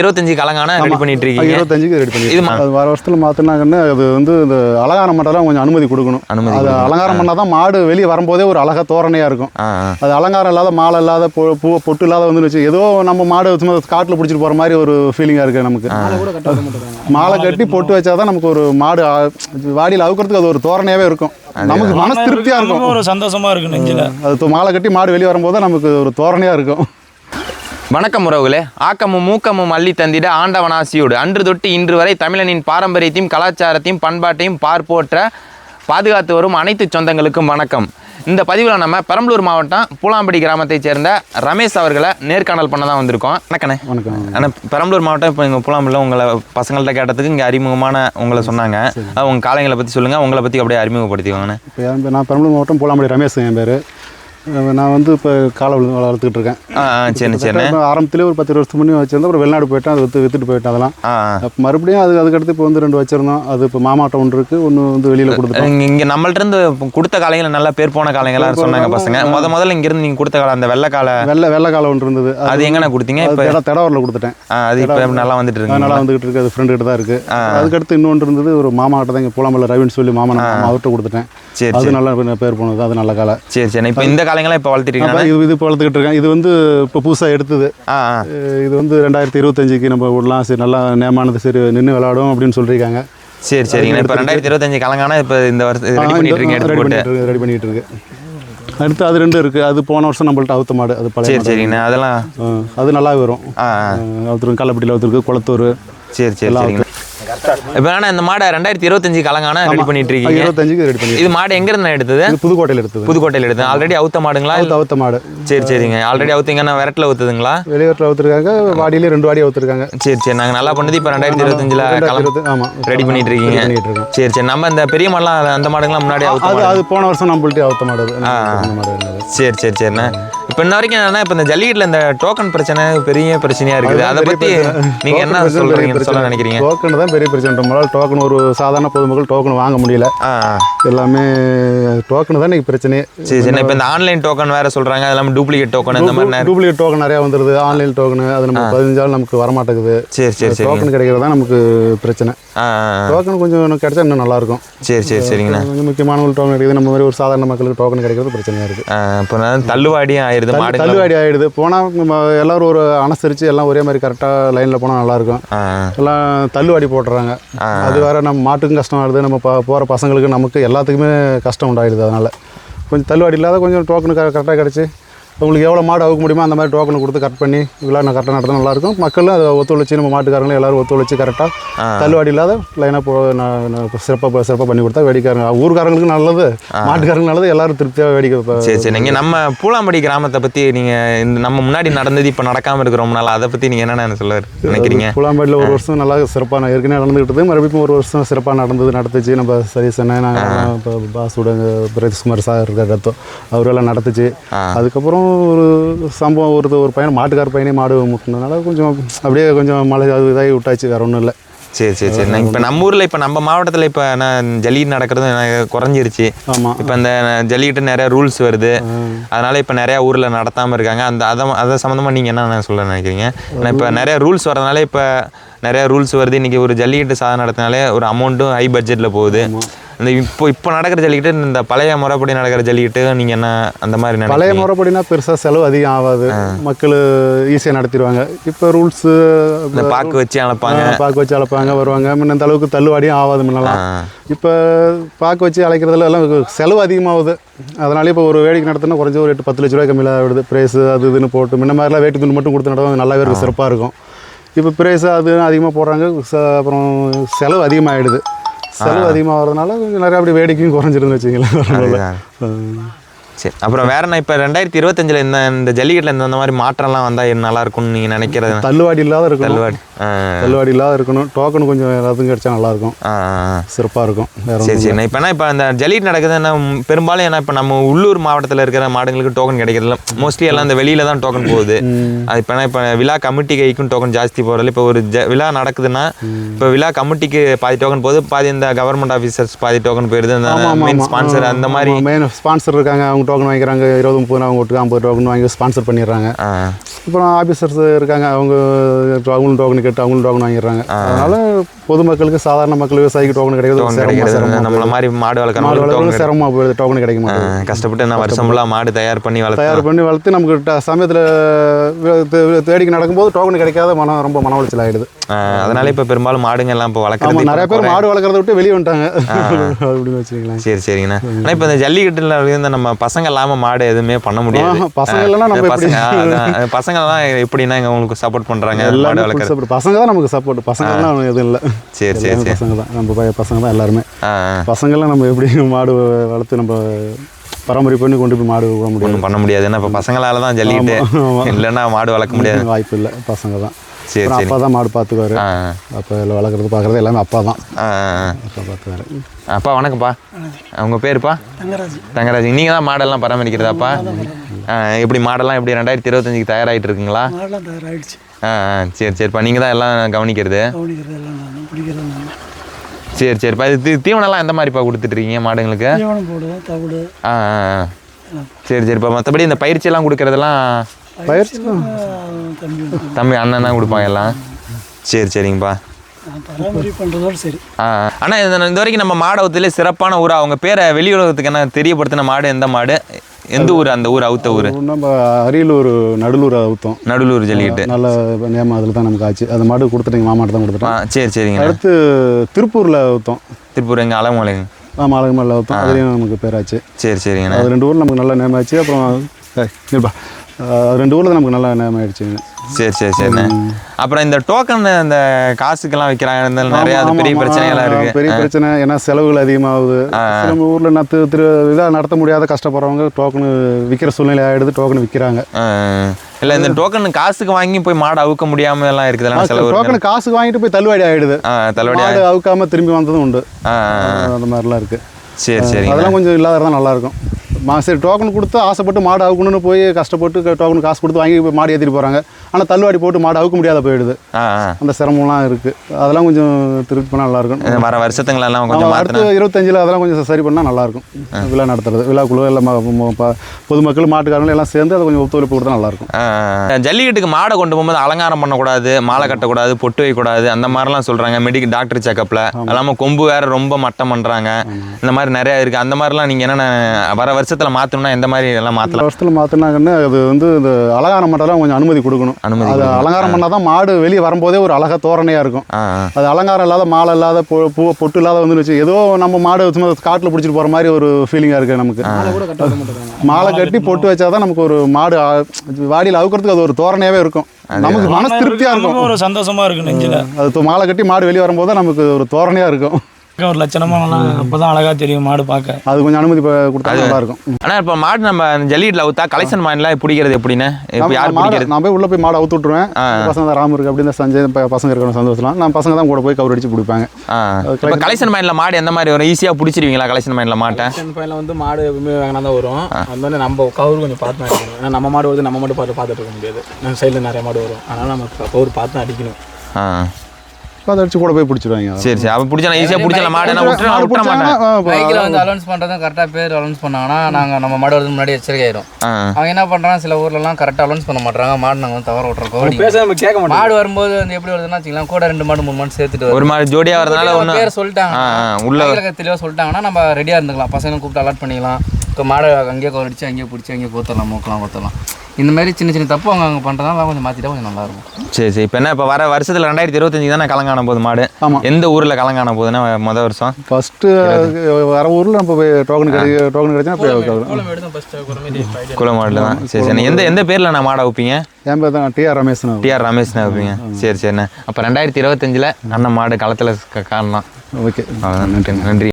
இருபத்தஞ்சு கலங்கான ரெடி பண்ணிட்டு இருக்கீங்க இருபத்தஞ்சுக்கு ரெடி பண்ணி அது வர வருஷத்துல மாற்றினாங்கன்னு அது வந்து இந்த அலங்காரம் பண்ணுறதுலாம் கொஞ்சம் அனுமதி கொடுக்கணும். அனுமதி அது அலங்காரம் பண்ணால் தான் மாடு வெளியே வரும்போதே ஒரு அழகா தோரணையாக இருக்கும். அது அலங்காரம் இல்லாத மாலை இல்லாத பூ பூ பொட்டு இல்லாத வந்து வச்சு ஏதோ நம்ம மாடு சும்மா காட்டில் பிடிச்சிட்டு போகிற மாதிரி ஒரு ஃபீலிங்காக இருக்குது நமக்கு. மாலை கட்டி பொட்டு வச்சா தான் நமக்கு ஒரு மாடு வாடியில் அவுக்கிறதுக்கு அது ஒரு தோரணையாகவே இருக்கும். நமக்கு மனசு திருப்தியாக இருக்கும். ஒரு சந்தோஷமா இருக்கு நெஞ்சில. அது மாலை கட்டி மாடு வெளியே வரும்போது நமக்கு ஒரு தோரணையாக இருக்கும். வணக்கம் உறவுகளே. ஆக்கமும் மூக்கமும் அள்ளி தந்திட ஆண்டவனாசியோடு அன்று தொட்டு இன்று வரை தமிழனின் பாரம்பரியத்தையும் கலாச்சாரத்தையும் பண்பாட்டையும் பார்ப்போற்ற பாதுகாத்து வரும் அனைத்து சொந்தங்களுக்கும் வணக்கம். இந்த பதிவில் நம்ம பெரம்பலூர் மாவட்டம் பூலாம்படி கிராமத்தைச் சேர்ந்த ரமேஷ் அவர்களை நேர்காணல் பண்ண தான் வந்திருக்கோம். வணக்கண்ணே. வணக்கம். ஆனால் பெரம்பலூர் மாவட்டம் இப்போ எங்கள் பூலாம்படியில் உங்களை பசங்கள்ட்ட கேட்டதுக்கு இங்கே அறிமுகமான உங்களை சொன்னாங்க. அஹ் உங்க காலைங்களை பற்றி சொல்லுங்கள் உங்களை பற்றி அப்படியே அறிமுகப்படுத்திக்கோங்கண்ணே. இப்போ நான் பெரம்பலூர் மாவட்டம் பூலாம்படி ரமேஷ் என் பேர். நான் வந்து இப்போ காலை வள- வளர்த்துக்கிட்டு இருக்கேன். ஆ சரிண்ணே இப்போ ஆரம்பத்திலே ஒரு பத்து வருஷத்துக்கு முன்னே வச்சிருந்தோம் அப்புறம் வெளிநாடு போயிட்டேன் அதை விற்று விற்றுட்டு போயிட்டேன் அதெல்லாம். மறுபடியும் அது அதுக்கடுத்து இப்போ வந்து ரெண்டு வச்சிருந்தோம். அது இப்போ மாமாட்டம் ஒன்று இருக்குது ஒன்று வந்து வெளியில் கொடுத்துட்டோம். இங்க நம்மள்ட்ட இருந்து கொடுத்த காலைங்கள நல்லா பேர் போன காலைங்களா சொன்னாங்க பசங்க. முத முதல்ல இங்க இருந்து நீங்க கொடுத்த காலை அந்த வெள்ளை காலை வெள்ளை வெள்ளை காலை ஒன்று இருந்தது. அது எங்கண்ணா கொடுத்தீங்க? இப்ப தெட தெடவரில் கொடுத்துட்டேன். அது இப்ப நல்லா வந்துட்டு அது நல்லா இருக்கு வந்துகிட்டு இருக்கு. அது ஃப்ரெண்டு கிட்ட தான் இருக்குது அதுக்கடுத்து இன்னொன்று இருந்தது ஒரு மாமா கிட்ட தான் இங்கே பூலாம்பல ரவின்னு சொல்லி மாமா அவர்கிட்ட கொடுத்துட்டேன். சரி அது நல்லா பேர் போனது அது நல்ல காலை. சரி சரி. இப்ப இந்த காலைங்களா இப்ப அப்ப இது இது இப்போ வளர்த்துக்கிட்டு இருக்கேன். இது வந்து இப்போ புதுசாக எடுத்தது. இது வந்து ரெண்டாயிரத்தி இருபத்தஞ்சுக்கு நம்ம விடலாம் சரி நல்லா நேமானது சரி நின்று விளையாடும் அப்படின்னு சொல்லியிருக்காங்க. சரி சரிங்க. இப்ப ரெண்டாயிரத்தி இருபத்தஞ்சு கலங்கானா இப்ப இந்த வருஷம் ரெடி பண்ணிட்டு எடுத்து ரெடி பண்ணிட்டு இருக்கு ரெடி பண்ணிட்டு இருக்கு. அடுத்து அது ரெண்டு இருக்குது அது போன வருஷம் நம்மள்ட்ட அவுத்த மாடு அது பழைய சரி. சரிங்கண்ணா. அதெல்லாம் அது நல்லா வரும். அவுத்துருக்கு கள்ளப்பட்டியில் அவுத்துருக்கு குளத்தூர். சரி சரி இப்ப ஆனா இந்த மாடை ரெண்டாயிரத்தி இருபத்தஞ்சு கலங்கானா ரெடி பண்ணிட்டு இருக்கீங்க. இருபத்தஞ்சுக்கு ரெடி பண்ணி இது மாடு எங்க இருந்து எடுத்தது? புதுக்கோட்டையில் எடுத்தது. புதுக்கோட்டையில எடுத்தது. ஆல்ரெடி அவுத்த மாடுங்களா? அவுத்த மாடு. சரி சரிங்க. ஆல்ரெடி அவுத்தீங்கன்னா விரட்டில் ஊத்துதுங்களா வெளியூரில் அவுத்துருக்காங்க. வாடியிலே ரெண்டு வாடி அவுத்துருக்காங்க. சரி சரி. நாங்க நல்லா பண்ணது இப்ப ரெண்டாயிரத்தி இருபத்தஞ்சுல ஆமாம் ரெடி பண்ணிட்டு இருக்கீங்க. சரி சரி. நம்ம இந்த பெரிய மாடலாம் அந்த மாடுங்களாம் முன்னாடி அவுத்த அது போன வருஷம் நம்மள்ட்ட அவுத்த மாடு சரி சரி சரிண்ணா இப்போ இன்ன வரைக்கும் என்னன்னா இப்போ இந்த ஜல்லிக்கட்டில் இந்த டோக்கன் பிரச்சனை பெரிய பிரச்சனையா இருக்குது. அதை பற்றி நீங்க என்ன சொல்றீங்க சொல்ல நினைக்கிறீங்க? டோக்கன் தான் பெரிய பிரச்சனை நம்மளால டோக்கன் ஒரு சாதாரண பொதுமக்கள் டோக்கன் வாங்க முடியல. எல்லாமே டோக்கன் தான் இன்னைக்கு பிரச்சனையே. சரி சரி இப்போ இந்த ஆன்லைன் டோக்கன் வேற சொல்றாங்க அது இல்லாமல் டூப்ளிகேட் டோக்கன் இந்த மாதிரி டூப்ளிகேட் டோக்கன் நிறையா வந்துருது ஆன்லைன் டோக்கன் அது நம்ம பதினஞ்சாலும் நமக்கு வரமாட்டேங்குது. சரி சரி சரி டோக்கன் கிடைக்கிறது தான் நமக்கு பிரச்சனை. டோக்கன் கொஞ்சம் கிடைச்சா இன்னும் நல்லா இருக்கும் சரி சரி சரிங்கண்ணா. கொஞ்சம் முக்கியமான ஒரு டோக்கன் கிடைக்குது நம்ம மாதிரி ஒரு சாதாரண மக்களுக்கு டோக்கன் கிடைக்கிறது பிரச்சனையா இருக்கு இப்போ நான் தள்ளுவாடியும் ஆயிடுது மாடு தள்ளுவாடி ஆயிடுது. போனால் எல்லாரும் ஒரு அனுசரித்து எல்லாம் ஒரே மாதிரி கரெக்டாக லைனில் போனால் நல்லாயிருக்கும். ஆ ஆ. எல்லாம் தள்ளுவாடி போட்டுறாங்க அது வேற நம்ம மாட்டுக்கும் கஷ்டம் ஆகுது நம்ம ப- போற பசங்களுக்கு நமக்கு எல்லாத்துக்குமே கஷ்டம் உண்டாயிடுது அதனால. கொஞ்சம் தள்ளுவாடி இல்லாத கொஞ்சம் டோக்கனு கரெக்டாக கிடச்சி உங்களுக்கு எவ்வளோ மாடு அவுக்க முடியுமோ அந்த மாதிரி டோக்கனை கொடுத்து கட் பண்ணி விழா கரெக்டாக நடத்தினா நல்லாயிருக்கும். மக்களும் அதை ஒத்துழைச்சி நம்ம மாட்டுக்காரங்களும் எல்லாரும் ஒத்துழைச்சி கரெக்டாக தள்ளுவாடி இல்லாத லைனாக போ சிறப்பாக சிறப்பாக பண்ணி கொடுத்தா வேடிக்காரங்க ஊர்க்காரங்களுக்கு நல்லது மாட்டுக்காரங்களுக்கு நல்லது எல்லாரும் திருப்தியாக வேடிக்கை சரி சரி. நீங்கள் நம்ம பூலாம்படி கிராமத்தை பற்றி நீங்கள் இந்த நம்ம முன்னாடி நடந்தது இப்போ நடக்காமல் இருக்கிற ரொம்ப நாள் அதை பற்றி நீங்கள் என்னென்ன சொல்ல நினைக்கிறீங்க? புலாம்பேட்டில் ஒரு வருஷம் நல்லா சிறப்பாக நான் ஏற்கனவே நடந்துக்கிட்டது மறுபடியும் ஒரு வருஷம் சிறப்பாக நடந்தது நடத்துச்சு நம்ம சரி சொன்னேன் இப்போ பாஸோட பிரதீஷ்குமார் சார் இருக்கார் ரத்தம். அவரெல்லாம் நடத்துச்சு அதுக்கப்புறம் ஒரு சம்பவம் ஒரு ஒரு பையன் மாட்டுக்கார பையனே மாடு முட்டினதுனால கொஞ்சம் அப்படியே கொஞ்சம் மழை அது இதாகி விட்டாச்சு வேற ஒன்றும் இல்லை. சரி சரி சரி. இப்போ நம்ம ஊரில் இப்போ நம்ம மாவட்டத்தில் இப்போ நான் ஜல்லிக்கட்டு நடக்கிறது குறைஞ்சிருச்சு. ஆமாம் இப்போ இந்த ஜல்லிக்கட்டு நிறைய ரூல்ஸ் வருது. அதனால இப்போ நிறைய ஊரில் நடத்தாமல் இருக்காங்க. அந்த அதை அதை சம்மந்தமாக நீங்கள் என்ன சொல்ல நினைக்கிறீங்க? ஏன்னா இப்போ நிறைய ரூல்ஸ் வரதுனால இப்போ நிறைய ரூல்ஸ் வருது. இன்றைக்கி ஒரு ஜல்லிக்கட்டு சாதனை நடத்தினாலே ஒரு அமௌண்ட்டும் ஹை பட்ஜெட்டில் போகுது. இந்த இப்போ இப்போ நடக்கிற ஜல்லிக்கட்டு இந்த பழைய முறைப்படி நடக்கிற ஜல்லிக்கட்டு நீங்கள் என்ன அந்த மாதிரி பழைய முறைப்படினா பெருசாக செலவு அதிகம் ஆகாது. மக்கள் ஈஸியாக நடத்திடுவாங்க. இப்போ ரூல்ஸு பாக்கு வச்சு அழைப்பாங்க. பாக்கு வச்சு அழைப்பாங்க வருவாங்க. முன்ன இந்த அளவுக்கு தள்ளுவாடியும் ஆகாது முன்னெல்லாம். இப்போ பாக்கு வச்சு அழைக்கிறதுல எல்லாம் செலவு அதிகமாகுது. அதனால இப்போ ஒரு வேடிக்கை நடத்தினா குறைஞ்ச ஒரு எட்டு பத்து லட்ச ரூபாய் கம்மியில் ஆகிடுது ப்ரைஸு அது இதுன்னு போட்டு முன்ன மாதிரிலாம் வேட்டு துண்டு மட்டும் கொடுத்து நடத்தும் நல்லாவே இருக்கும் சிறப்பாக இருக்கும். இப்போ ப்ரைஸு அது அதிகமாக போடுறாங்க. ச- அப்புறம் செலவு அதிகமாகிடுது செலவு அதிகமாகிறதுனால கொஞ்சம் நிறையா அப்படி வேடிக்கையும் குறைஞ்சிருந்து. வச்சுங்களேன் சரி. அப்புறம் வேற என்ன? இப்போ ரெண்டாயிரத்தி இருபத்தஞ்சில் இந்த இந்த ஜல்லிக்கட்டில் இந்த மாதிரி மாற்றம்லாம் வந்தால் நல்லா இருக்கும்னு நீங்கள் நினைக்கிறது தள்ளுவாடி இல்லாத இருக்கணும். தள்ளுவாடி. தள்ளுவாடி இல்லாத இருக்கணும். டோக்கன் கொஞ்சம் எல்லாத்துக்கும் கிடைச்சா நல்லாயிருக்கும். சிறப்பாக இருக்கும். சரி சரி. இப்போ என்ன இப்போ இந்த ஜல்லிக்கட்டு நடக்குதுன்னா பெரும்பாலும் ஏன்னா இப்போ நம்ம உள்ளூர் மாவட்டத்தில் இருக்கிற மாடுங்களுக்கு டோக்கன் கிடைக்கிறதுல மோஸ்ட்லி எல்லாம் இந்த வெளியில தான் டோக்கன் போகுது. அது இப்போ இப்போ விழா கமிட்டி கைக்கும் டோக்கன் ஜாஸ்தி போகிறதில்ல இப்போ ஒரு ஜ விழா நடக்குதுன்னா இப்போ விழா கமிட்டிக்கு பாதி டோக்கன் போகுது பாதி இந்த கவர்மெண்ட் ஆஃபீஸர்ஸ் பாதி டோக்கன் போயிடுது. மெயின் ஸ்பான்சர் அந்த மாதிரி மெயின் ஸ்பான்சர் இருக்காங்க. அவங்க டோக்கன் வாங்கிக்கிறாங்க இருபது முப்பது அவங்க ஓட்டுக்கு ஐம்பது டோக்கன் வாங்கி ஸ்பான்சர் பண்ணிடுறாங்க. அப்புறம் ஆஃபீஸர்ஸ் இருக்காங்க அவங்க அவங்களும் டோக்கன் கேட்டு அவங்களும் டோக்கன் வாங்கிடுறாங்க. அதனால பொதுமக்களுக்கு சாதாரண மக்கள் விவசாயிக்கு டோக்கன் கிடைக்கிறது நம்மள மாதிரி மாடு மாடு வளர்க்குறவங்களுக்கு வளர்க்குறது சிரமமாக போயிடுது டோக்கன் கிடைக்க மாட்டேங்குது. கஷ்டப்பட்டு நான் வருஷம் ஃபுல்லாக மாடு தயார் பண்ணி வளர்த்து தயார் பண்ணி வளர்த்து நமக்கு சமயத்துல தேடிக்கு நடக்கும்போது டோக்கன் கிடைக்காத மனம் ரொம்ப மன உளைச்சல் ஆயிடுது. அதனால இப்போ பெரும்பாலும் மாடுங்க எல்லாம் இப்போ வளர்க்குறது நிறைய பேர் மாடு வளர்க்குறத விட்டு வெளியே வந்துட்டாங்க. அப்படின்னு வச்சுக்கலாம் சரி சரிங்கண்ணா. ஆனால் இப்போ இந்த ஜல்லிக்கட்டுல இருந்த நம்ம பசங்க இல்லாமல் மாடு எதுவுமே பண்ண முடியாது. பசங்க இல்லைன்னா நம்ம எப்படி? பசங்க பசங்கலாம் எப்படின்னா இங்க உங்களுக்கு சப்போர்ட் பண்றாங்க? மாடு எல்லாமே support. பசங்க தான் நமக்கு சப்போர்ட் பசங்கலாம் எதுவும் இல்லை. சரி சரி பசங்க தான் நம்ம பைய- பசங்க தான் எல்லாருமே. பசங்களாம் நம்ம எப்படி மாடு வளர்த்து நம்ம பராமரிப்பு பண்ணி கொண்டு போய் மாடு விட முடியும் பண்ண முடியாது. ஏன்னா இப்போ பசங்களால தான் ஜல்லிக்கிட்டு. ஆமா. இல்லைன்னா மாடு வளர்க்க முடியாது. வாய்ப்பு இல்லை. பசங்க தான் சரி அப்பா தான் மாடு பார்த்துக்குவாரு. ஆ அப்போ எல்லாம் வளர்க்குறது பார்க்குறது எல்லாமே அப்பா தான். ஆ ஆ, ஆ. அப்பா பார்த்துக்காரு அப்பா வணக்கம்ப்பா. உங்க பேருப்பா? தங்கராஜ். நீங்க தான் மாடெல்லாம் பராமரிக்கிறதாப்பா? ஆ, எப்படி மாடெல்லாம் எப்படி ரெண்டாயிரத்தி இருபத்தஞ்சுக்கு தயாராகிட்டு இருக்குங்களா? தயாராகிடுச்சு ஆ ஆ. சரி சரிப்பா நீங்கள் தான் எல்லாம் கவனிக்கிறது. கவனிக்கிறது எல்லாம் நான் பிடிக்கிறது நான். சரி சரிப்பா இது தீ- தீவனம்லாம் எந்த மாதிரிப்பா கொடுத்துட்ருக்கீங்க மாடுங்களுக்கு? தீவனம் போடுவேன் தவிடு. ஆ ஆ ஆ. சரி சரிப்பா மற்றபடி இந்த பயிற்சியெல்லாம் கொடுக்கறதெல்லாம் பயிற்சி தம்பி அண்ணன் தான் கொடுப்பாங்க எல்லாம். சரி சரிங்கப்பா. நான் பராமரிப்பு பண்ணுறதோடு சரி. ஆ ஆ. அண்ணா இந்த இந்த வரைக்கும் நம்ம மாடு சிறப்பான ஊரா? அவங்க பேரை வெளி உலகத்துக்கு என்ன தெரியப்படுத்தின மாடு எந்த மாடு? எந்த ஊர் அந்த ஊர் அவுத்த ஊர்? நம்ம அரியலூர் நடுலூர் அவுத்தோம். நடுலூர் ஜல்லிக்கட்டு. நல்ல நேம் அதில் தான் நமக்கு ஆச்சு. அந்த மாடு கொடுத்துட்டீங்க மாமாட்ட தான் கொடுத்துட்டோம் சரி சரிங்க அடுத்து திருப்பூரில் அவுத்தோம். திருப்பூர் எங்கள் அலமலைங்க ஆமாம் அழகுமல்ல அவுத்தோம். அதுலேயும் நமக்கு பேர் ஆச்சு சரி சரிங்கண்ணா அது ரெண்டு ஊரில் நமக்கு நல்ல நேம் ஆச்சு. அப்புறம் அது ரெண்டு ஊரில் நமக்கு நல்ல நேம் ஆயிடுச்சுங்க சரி சரி சரிண்ணே அப்புறம் இந்த டோக்கன் இந்த காசுக்கெல்லாம் வைக்கிறாங்க. நிறைய அது பெரிய ஆ, இருக்கு. பெரிய பிரச்சனை. ஏன்னா செலவுகள் அதிகமாகுது. நம்ம ஊரில் நத்து திரு இதாக நடத்த முடியாத கஷ்டப்படுறவங்க டோக்கனு விற்கிற சூழ்நிலை ஆகிடுது டோக்கன் விற்கிறாங்க இல்லை இந்த டோக்கன் காசுக்கு வாங்கி போய் மாடு அவுக்க முடியாம எல்லாம் இருக்குதுல்ல செலவு. டோக்கன் காசு வாங்கிட்டு போய் தள்ளுவாடி ஆகிடுது ஆ தள்ளுபடி மாடு அவுக்காம திரும்பி வந்ததும் உண்டு. அந்த மாதிரிலாம் இருக்குது சரி சரிங்க. அதெல்லாம் கொஞ்சம் இல்லாத தான் நல்லாயிருக்கும். சரி டோக்கன் கொடுத்து ஆசைப்பட்டு மாடு ஆகணும்னு போய் கஷ்டப்பட்டு டோக்கன் காசு கொடுத்து வாங்கி மாடு ஏற்றிட்டு போகிறாங்க ஆனால் தள்ளுவாடி போட்டு மாடு அவுக்க முடியாத போயிடுது. அந்த சிரமம்லாம் இருக்குது அதெல்லாம் கொஞ்சம் திருப்பி பண்ணால் நல்லாயிருக்கும் வர வருஷத்துங்களெல்லாம் கொஞ்சம் அடுத்து இருபத்தஞ்சில் அதெல்லாம் கொஞ்சம் சரி பண்ணால் நல்லாயிருக்கும் விழா நடத்துறது. விழாக்குழு எல்லாம் ம- ம- ப- பொதுமக்கள் மாட்டுக்காரங்களும் எல்லாம் சேர்ந்து அதை கொஞ்சம் ஒத்துழைப்பு கொடுத்தா நல்லாயிருக்கும். ஜல்லிக்கட்டுக்கு மாடை கொண்டு போகும்போது அலங்காரம் பண்ணக்கூடாது மாலை கட்டக்கூடாது பொட்டு வைக்கக்கூடாது அந்த மாதிரிலாம் சொல்கிறாங்க மெடிக்கல் டாக்டர் செக்கப்பில் இல்லாமல் கொம்பு வேற ரொம்ப மட்டம் பண்ணுறாங்க இந்த மாதிரி நிறையா இருக்குது அந்த மாதிரிலாம் நீங்கள் என்னென்ன வர வருஷத்தில் மாற்றணும்னா எந்த மாதிரி எல்லாம் மாற்றலாம் வருஷத்தில் மாற்றினாங்கன்னு அது வந்து இந்த அலங்காரம் பண்ணுறதா கொஞ்சம் அனுமதி கொடுக்கணும். அனுமதி அது அலங்காரம் பண்ணால் தான் மாடு வெளியே வரும்போதே ஒரு அழகாக தோரணையாக இருக்கும். அது அலங்காரம் இல்லாத மாலை இல்லாத பூ பூ பொட்டு இல்லாத வந்து வச்சு ஏதோ நம்ம மாடு சும்மா காட்டில் பிடிச்சிட்டு போகிற மாதிரி ஒரு ஃபீலிங்காக இருக்குது நமக்கு. மாலை கட்டி பொட்டு வச்சாதான் நமக்கு ஒரு மாடு வாடியில் அவுக்கிறதுக்கு அது ஒரு தோரணையாகவே இருக்கும். நமக்கு மனசு திருப்தியாக இருக்கும். ஒரு சந்தோஷமா இருக்கு நெஞ்சில். அது மாலை கட்டி மாடு வெளியே வரும்போது தான் நமக்கு ஒரு தோரணையாக இருக்கும். ஒரு லட்சணமா நல்லா அப்பதான் அழகா தெரியும் மாடு பார்க்க. அது கொஞ்சம் அனுமதி கொடுத்தா நல்லா இருக்கும் ஆனால் இப்போ மாடு நம்ம ஜல்லிக்கட்டில் அவுத்தா கலெக்ஷன் மாடலாம் பிடிக்கிறது எப்படின்னு? இப்போ யார் நான் மாடு நான் போய் உள்ளே போய் மாடு அவுத்து விட்ருவேன் பசங்க தான் ராமு இருக்கு அப்படின்னு சஞ்சய் பசங்க இருக்கணும் சந்தோஷம் நான் பசங்க தான் கூட போய் கவர் அடிச்சு பிடிப்பாங்க. இப்போ கலெக்ஷன் மைண்டில் மாடு எந்த மாதிரி வரும்? ஈஸியாக பிடிச்சிருவீங்களா கலெக்ஷன் மைண்டில் மாட்டை? செகண்ட் பையனில் வந்து மாடு எப்பவுமே வாங்கினா தான் வரும். அது மாதிரி நம்ம கவுர் கொஞ்சம் பார்த்து அடிக்கணும். ஏன்னா நம்ம மாடு வந்து நம்ம மட்டும் பார்த்து பார்த்துட்டு இருக்க முடியாது. நம்ம சைடில் நிறைய மாடு வரும். அதனால் நம்ம கவுர் பார்த்து அடிக்கணும். ஆ. அதை அடிச்சு கூட போய் பிடிச்சிருவாங்க. சரி சரி. அப்போ பிடிச்சா ஈஸியாக பிடிச்சலாம் மாடு நான் விட்டுற மாடு விட்டுற மாட்டேன். பிடிச்சாங்கன்னா, ஆ, பைக்கில் வந்து அலௌன்ஸ் பண்ணுறதும் கரெக்டாக பேர் அலௌன்ஸ் பண்ணாங்கன்னா நாங்கள் நம்ம மாடு வரதுக்கு முன்னாடி எச்சரிக்கை ஆயிரும் அவங்க என்ன பண்ணுறாங்க சில ஊர்லலாம் கரெக்டாக அலௌன்ஸ் பண்ண மாட்டாங்க மாடு நாங்கள் வந்து தவற விட்றோம் கேட்க மாட்டோம். மாடு வரும்போது வந்து எப்படி வருதுன்னா வச்சுக்கலாம் கூட ரெண்டு மாடு மூணு மாடு சேர்த்துட்டு ஒரு மாடு ஜோடியாக வரதுனால ஒன்று பேர் சொல்லிட்டாங்க உள்ள தெளிவாக சொல்லிட்டாங்கன்னா நம்ம ரெடியாக இருந்துக்கலாம். பசங்களை கூப்பிட்டு அலாட் பண்ணிக்கலாம். இப்போ மாடை அங்கேயே அடிச்சு அங்கேயே பிடிச்சி அங்கேயே கோத்தரலாம் மூக்கலாம் கோத்தரலாம் இந்த மாதிரி சின்ன சின்ன தப்பு அவங்க அங்கே பண்ணுறதால கொஞ்சம் மாற்றிட்டா கொஞ்சம் நல்லாயிருக்கும் சரி சரி. இப்போ என்ன இப்போ வர வருஷத்தில் ரெண்டாயிரத்தி இருபத்தஞ்சு தானே கலங்கான போகுது மாடு? ஆமா. எந்த ஊரில் கலங்கான போகுதுன்னா மொதல் வருஷம்? ஃபஸ்ட்டு வர ஊரில் நம்ம போய் டோக்கன் கிடை டோக்கன் கிடைச்சா போய் வைக்கலாம். கோலம் எடுத்து ஃபஸ்ட்டு குழந்தை குளம் மாடில் தான் சரி சரி. எந்த எந்த பேரில் நான் மாடை வைப்பீங்க? என் பேர் தான் டிஆர் ரமேஷ்னு டிஆர் ரமேஷ்னா வைப்பீங்க. சரி சரிண்ணே அப்போ ரெண்டாயிரத்தி இருபத்தஞ்சில் அண்ணன் மாடு களத்தில் காணலாம் ஓகே. நன்றி நன்றி.